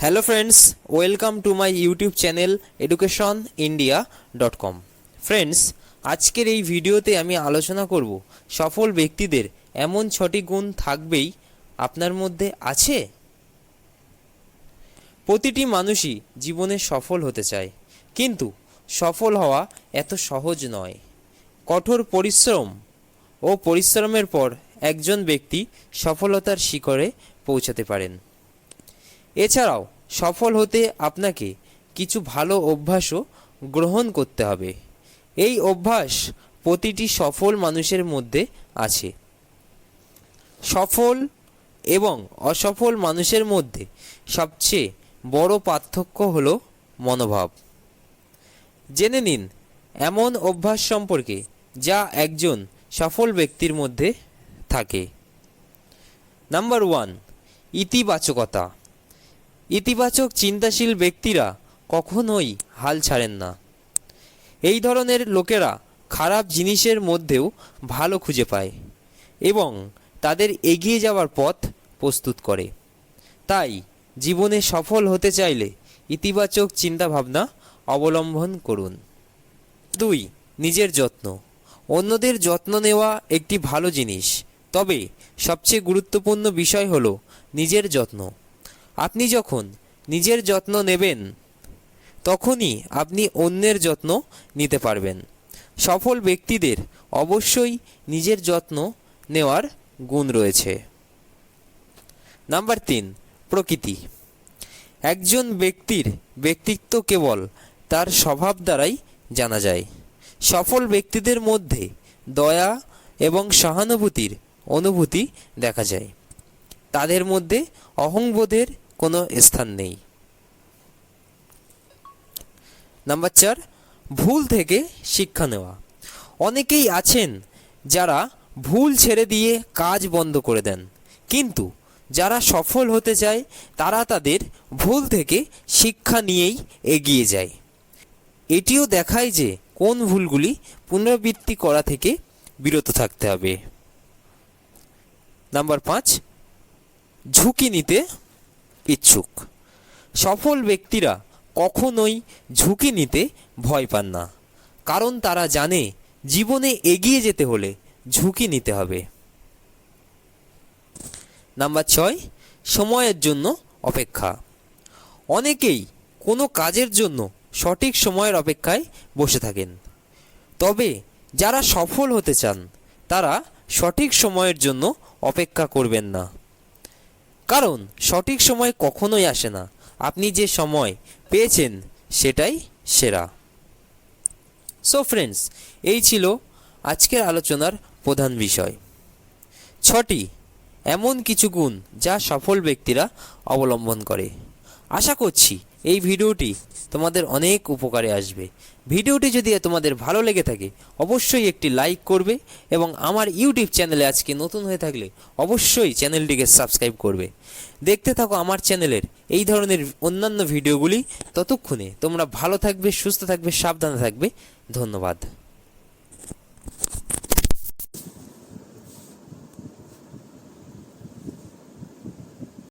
Hello friends welcome to my YouTube channel education India dot com friends আজকের এই ভিডিওতে আমি আলোচনা করব সফল ব্যক্তিদের এমন ছটি গুণ থাকবেই আপনার মধ্যে আছে? প্রতিটি মানুষই জীবনে সফল হতে চায়, কিন্তু সফল হওয়া এত সহজ নয়। কঠোর পরিশ্রম ও পরিশ্রমের পর একজন ব্যক্তি সফলতার শিখরে পৌঁছাতে পারেন। এছাড়াও সফল হতে আপনাকে কিছু ভালো অভ্যাসও গ্রহণ করতে হবে। এই অভ্যাস প্রতিটি সফল মানুষের মধ্যে আছে। সফল এবং অসফল মানুষের মধ্যে সবচেয়ে বড় পার্থক্য হলো মনোভাব। জেনে নিন, এমন অভ্যাস সম্পর্কে যা একজন সফল ব্যক্তির মধ্যে থাকে। নাম্বার ওয়ান, ইতিবাচকতা। ইতিবাচক চিন্তাশীল ব্যক্তিরা কখনোই হাল ছাড়েন না। এই ধরনের লোকেরা খারাপ জিনিসের মধ্যেও ভালো খুঁজে পায় এবং তাদের এগিয়ে যাওয়ার পথ প্রস্তুত করে। তাই জীবনে সফল হতে চাইলে ইতিবাচক চিন্তাভাবনা অবলম্বন করুন। দুই, নিজের যত্ন। অন্যদের যত্ন নেওয়া একটি ভালো জিনিস। তবে সবচেয়ে গুরুত্বপূর্ণ বিষয় হলো নিজের যত্ন। আপনি যখন নিজের যত্ন নেবেন, তখনই আপনি অন্যের যত্ন নিতে পারবেন। সফল ব্যক্তিদের অবশ্যই নিজের যত্ন নেওয়ার গুণ রয়েছে। নাম্বার তিন, প্রকৃতি। একজন ব্যক্তির ব্যক্তিত্ব কেবল তার স্বভাব দ্বারাই জানা যায়। সফল ব্যক্তিদের মধ্যে দয়া এবং সহানুভূতির অনুভূতি দেখা যায়। তাদের মধ্যে অহংবোধের কোনো স্থান নেই। নাম্বার চার, ভুল থেকে শিক্ষা নেওয়া। অনেকেই আছেন যারা ভুল ছেড়ে দিয়ে কাজ বন্ধ করে দেন, কিন্তু যারা সফল হতে চায়, তারা তাদের ভুল থেকে শিক্ষা নিয়েই এগিয়ে যায়। এটিও দেখায় যে কোন ভুলগুলি পুনরাবৃত্তি করা থেকে বিরত থাকতে হবে। নাম্বার পাঁচ, ঝুঁকি নিতে ইচ্ছুক। সফল ব্যক্তিরা কখনোই ঝুঁকি নিতে ভয় পান না। কারণ তারা জানে, জীবনে এগিয়ে যেতে হলে ঝুঁকি নিতে হবে। নাম্বার ছয়, সময়ের জন্য অপেক্ষা। অনেকেই কোনো কাজের জন্য সঠিক সময়ের অপেক্ষায় বসে থাকেন। তবে যারা সফল হতে চান, তারা সঠিক সময়ের জন্য অপেক্ষা করবেন না। কারণ সঠিক সময় কখনোই আসে না। আপনি যে সময় পেয়েছেন সেটাই সেরা। সো ফ্রেন্ডস এই ছিল আজকের আলোচনার প্রধান বিষয়। ছটি, এমন কিছু গুণ যা সফল ব্যক্তিরা অবলম্বন করে। আশা করছি এই ভিডিওটি তোমাদের অনেক উপকারে আসবে। ভিডিওটি যদি তোমাদের ভালো লেগে থাকে, অবশ্যই একটি লাইক করবে এবং আমার ইউটিউব চ্যানেলে আজকে নতুন হয়ে থাকলে অবশ্যই চ্যানেলটিকে সাবস্ক্রাইব করবে। দেখতে থাকো আমার চ্যানেলের এই ধরনের অন্যান্য ভিডিওগুলি। ততক্ষণে তোমরা ভালো থাকবে, সুস্থ থাকবে, সাবধানে থাকবে। ধন্যবাদ।